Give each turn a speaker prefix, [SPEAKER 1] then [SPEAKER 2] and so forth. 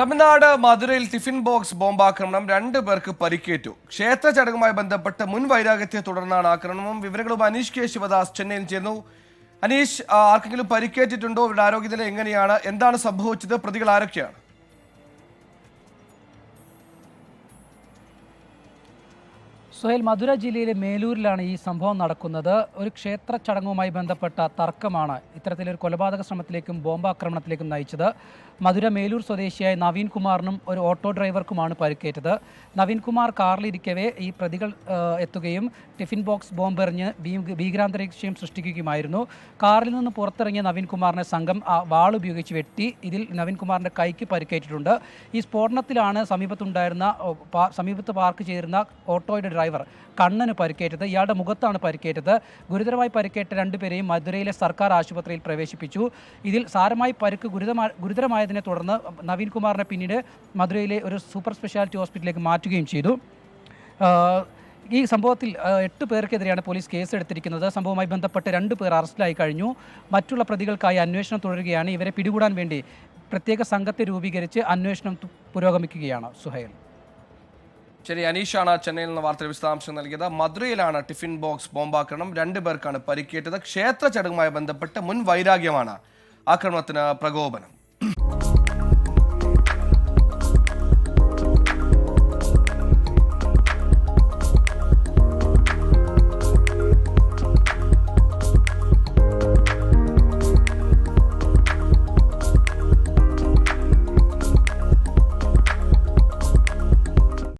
[SPEAKER 1] തമിഴ്നാട് മധുരയിൽ tiffin box ബോംബാക്രമണം രണ്ട് പേർക്ക് പരിക്കേറ്റു. ക്ഷേത്ര ചടങ്ങുമായി ബന്ധപ്പെട്ട് മുൻ വൈരാഗ്യത്തെ തുടർന്നാണ് ആക്രമണം വിവരങ്ങളുമായി അനീഷ് കെ ശിവദാസ് ചെന്നൈയിൽ ചേർന്നു അനീഷ് ആർക്കെങ്കിലും പരിക്കേറ്റിട്ടുണ്ടോ? ഇവരുടെ ആരോഗ്യനില എങ്ങനെയാണ്? എന്താണ് സംഭവിച്ചത്? പ്രതികൾ ആരൊക്കെയാണ്?
[SPEAKER 2] സുഹേൽ മധുര ജില്ലയിലെ മേലൂരിലാണ് ഈ സംഭവം നടക്കുന്നത്. ഒരു ക്ഷേത്ര ചടങ്ങുമായി ബന്ധപ്പെട്ട തർക്കമാണ് ഇത്തരത്തിലൊരു കൊലപാതക ശ്രമത്തിലേക്കും ബോംബാക്രമണത്തിലേക്കും നയിച്ചത്. മധുര മേലൂർ സ്വദേശിയായ നവീൻ കുമാറിനും ഒരു ഓട്ടോ ഡ്രൈവർക്കുമാണ് പരിക്കേറ്റത്. നവീൻ കുമാർ കാറിലിരിക്കവേ ഈ പ്രതികൾ എത്തുകയും ടിഫിൻ ബോക്സ് ബോംബെറിഞ്ഞ് ഭീ- ഭീകരാന്തരീക്ഷം സൃഷ്ടിക്കുകയുമായിരുന്നു. കാറിൽ നിന്ന് പുറത്തിറങ്ങിയ നവീൻ കുമാറിനെ സംഘം വാൾ ഉപയോഗിച്ച് വെട്ടി ഇതിൽ നവീൻ കുമാറിന്റെ കൈക്ക് പരിക്കേറ്റിട്ടുണ്ട്. ഈ സ്ഫോടനത്തിലാണ് സമീപത്തുണ്ടായിരുന്ന സമീപത്ത് പാർക്ക് ചെയ്തിരുന്ന ഓട്ടോയുടെ ഡ്രൈവർ കണ്ണന് പരിക്കേറ്റത് ഇയാളുടെ മുഖത്താണ് പരിക്കേറ്റത്. ഗുരുതരമായി പരിക്കേറ്റ രണ്ടുപേരെയും മധുരയിലെ സർക്കാർ ആശുപത്രിയിൽ പ്രവേശിപ്പിച്ചു. ഇതിൽ സാരമായി പരുക്ക് ഗുരുതരമായ ഗുരുതരമായതിനെ തുടർന്ന് നവീൻ കുമാറിനെ പിന്നീട് മധുരയിലെ ഒരു സൂപ്പർ സ്പെഷ്യാലിറ്റി ഹോസ്പിറ്റലിലേക്ക് മാറ്റുകയും ചെയ്തു. ഈ സംഭവത്തിൽ എട്ട് പേർക്കെതിരെയാണ് പോലീസ് കേസെടുത്തിരിക്കുന്നത്. സംഭവവുമായി ബന്ധപ്പെട്ട് രണ്ട് പേർ അറസ്റ്റിലായി കഴിഞ്ഞു. മറ്റുള്ള പ്രതികൾക്കായി അന്വേഷണം തുടരുകയാണ്. ഇവരെ പിടികൂടാൻ വേണ്ടി പ്രത്യേക സംഘത്തെ രൂപീകരിച്ച് അന്വേഷണം പുരോഗമിക്കുകയാണ് സുഹൈൽ.
[SPEAKER 1] ശരി അനീഷാണ് ചെന്നൈയിൽ നിന്ന് വാർത്തയുടെ വിശദാംശം നൽകിയത്. മധുരയിലാണ് ടിഫിൻ ബോക്സ് ബോംബാക്രമണം. രണ്ടു പേർക്കാണ് പരിക്കേറ്റത്. ക്ഷേത്ര ചടങ്ങുമായി ബന്ധപ്പെട്ട് മുൻ വൈരാഗ്യമാണ് ആക്രമണത്തിന് പ്രകോപനം.